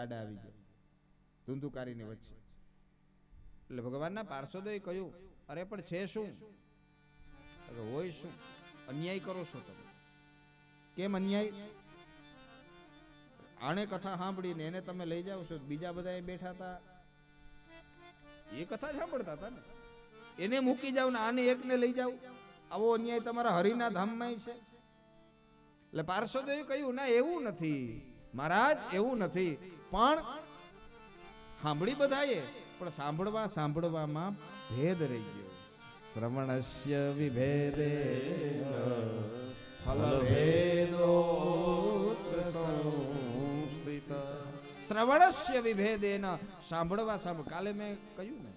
આડા આવી ગયો ધુંધુકારીની વચ્ચે. એટલે ભગવાનના પાર્ષદોએ કહ્યું અરે પણ છે શું? હોય શું? અન્યાય કરો છો તમે. કેમ અન્યાય? આણે કથા સાંભળીને એને તમે લઈ જાઓ છો બીજા બધા એ બેઠા હતા. એ કથા સાંભળતા હતા ને. એને મૂકી જાવ ને આને એકને લઈ જાવ આવો અન્યાય તમારા હરિના ધામમાં છે. એટલે પાર્ષદોએ કહ્યું ના એવું નથી. મહારાજ એવું નથી. પણ સાંભળી બધાએ, પણ સાંભળવા સાંભળવામાં ભેદ રહી ગયો. શ્રવણસ્ય વિભેદે ફલ ભેદો શ્રવણસ્ય વિભેદેન સાંભળવા સાંભળ. કાલે મેં કહ્યું ને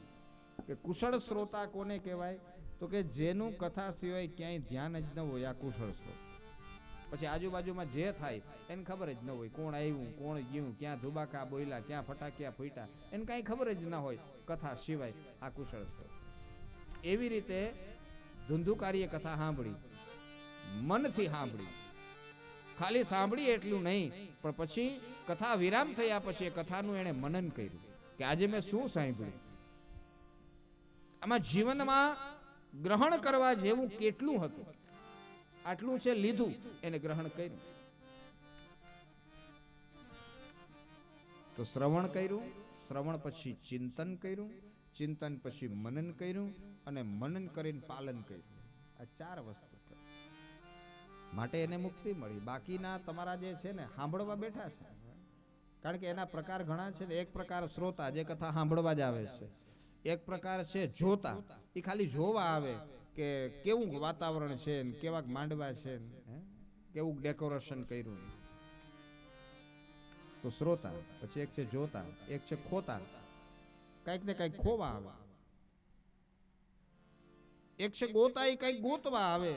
કે કુશળ શ્રોતા કોને કહેવાય? તો કે જેનું કથા સિવાય ક્યાંય ધ્યાન જ ન હોય, આ કુશળ શ્રોતા. પછી આજુબાજુમાં જે થાય, એને ખબર જ ન હોય કોણ આવ્યું, કોણ ગયું, ક્યાં ધુબાકા બોલ્યા ક્યાં ફટાક્યા ફૂટ્યા, એને કાંઈ ખબર જ ન હોય કથા સિવાય આ કુશળ છે એવી રીતે ધુંધુકારીએ કથા સાંભળી, મનથી સાંભળી. ખાલી સાંભળી એટલું નહીં, પણ પછી કથા વિરામ થયા પછી કથાનું એણે મનન કર્યું કે આજે મેં શું સાંભળ્યું? આમાં જીવનમાં ગ્રહણ કરવા જેવું કેટલું હતું? આટલું છે લીધું, એને ગ્રહણ કર્યું. તો શ્રવણ કર્યું, શ્રવણ પછી ચિંતન કર્યું, ચિંતન પછી મનન કર્યું, અને મનન કરીને પાલન કર્યું. આ ચાર વસ્તુ છે. માટે એને મુક્તિ મળી. બાકીના તમારા જે છે ને, સાંભળવા બેઠા છે. કારણ કે એના પ્રકાર ઘણા છે ને, એક પ્રકાર શ્રોતા, જે કથા સાંભળવા જ આવે છે. એક પ્રકાર છે જોતા. એ ખાલી જોવા આવે. કે કેવું વાતાવરણ છે ને કેવાક માંડવા છે ને, કેવું ડેકોરેશન કર્યું તો શ્રોતા પછી એક છે જોતા એક છે ખોતા. કંઈક ને કંઈક ખોવા આવે. એક છે ગોતા એ કંઈક ગોતવા આવે.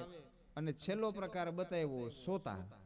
અને છેલ્લો પ્રકાર બતાવ્યો સોતા.